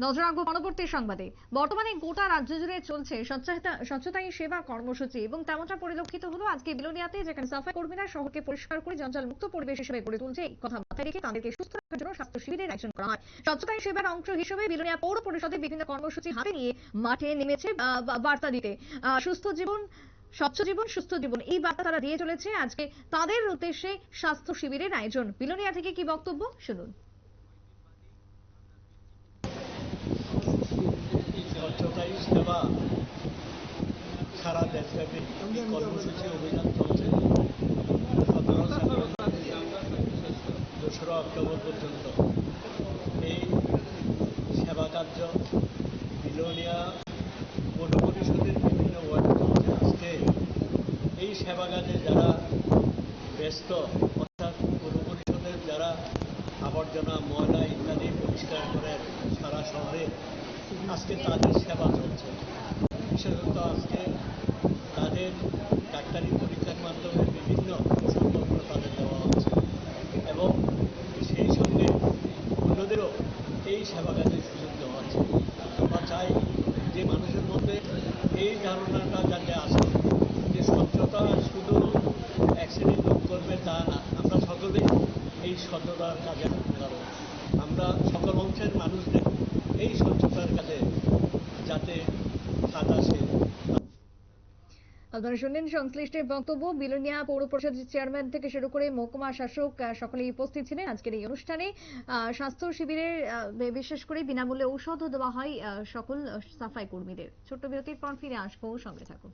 নজর রাখব পরবর্তী সংবাদে। বর্তমানে গোটা রাজ্য জুড়ে চলছে স্বচ্ছতা স্বচ্ছতাই সেবা কর্মসূচি এবং তেমনটা পরিলক্ষিত হলো আজকে বিলোনিয়াতে, যেখানে সাফাই কর্মীরা শহরকে পরিষ্কার করে জঞ্জাল মুক্ত পরিবেশ হিসেবে গড়ে তুলছে। এই কথা মাথায় রেখে তাদেরকে সুস্থ রাখার জন্য স্বাস্থ্য শিবিরের আয়োজন করা হয়। স্বচ্ছতাই সেবার অংশ হিসেবে বিলোনিয়া পৌর পরিষদে বিভিন্ন কর্মসূচি হাতে নিয়ে মাঠে নেমেছে বার্তা দিতে। সুস্থ জীবন, স্বচ্ছ জীবন, সুস্থ জীবন, এই বার্তা তারা দিয়ে চলেছে। আজকে তাদের উদ্দেশ্যে স্বাস্থ্য শিবিরের আয়োজন। বিলোনিয়া থেকে কি বক্তব্য? শুনুন স্বচ্ছতাই সেবা সারা দেশব্যাপী কর্মসূচি অভিযান চলছে। দোসরা অক্টোবর পর্যন্ত এই সেবা কার্য বিলোনিয়া পৌর পরিষদের বিভিন্ন ওয়ার্ডে চলছে। আজকে এই সেবা কাজে যারা ব্যস্ত, অর্থাৎ পৌর পরিষদের যারা আবর্জনা, ময়লা ইত্যাদি পরিষ্কার করে সারা শহরে, আজকে তাদের সেবা চলছে। বিশেষত আজকে তাদের ডাক্তারি পরীক্ষার মাধ্যমে বিভিন্ন ওষুধপত্র তাদের দেওয়া হচ্ছে। এবং সেই সঙ্গে অন্যদেরও এই সেবা কাজের সুযোগ দেওয়া হচ্ছে। আমরা চাই যে মানুষের মধ্যে এই ধারণাটা যাতে আসে, যে স্বচ্ছতা শুধু শ্রেণির লোক করবে তা না, আমরা সকলেই এই স্বচ্ছতার কাজে আমরা সকল অংশের মানুষদের এই স্বচ্ছতার কাজে যাতে হাত আসে আপনারা শুনলেন সংশ্লিষ্টের বক্তব্য। বিলোনিয়া পৌর পরিষদের চেয়ারম্যান থেকে শুরু করে মহকুমা শাসক সকলেই উপস্থিত ছিলেন আজকের এই অনুষ্ঠানে। স্বাস্থ্য শিবিরের বিশেষ করে বিনামূল্যে ঔষধও দেওয়া হয় সকল সাফাই কর্মীদের। ছোট্ট বিরতির পর ফিরে আসব, সঙ্গে থাকুন।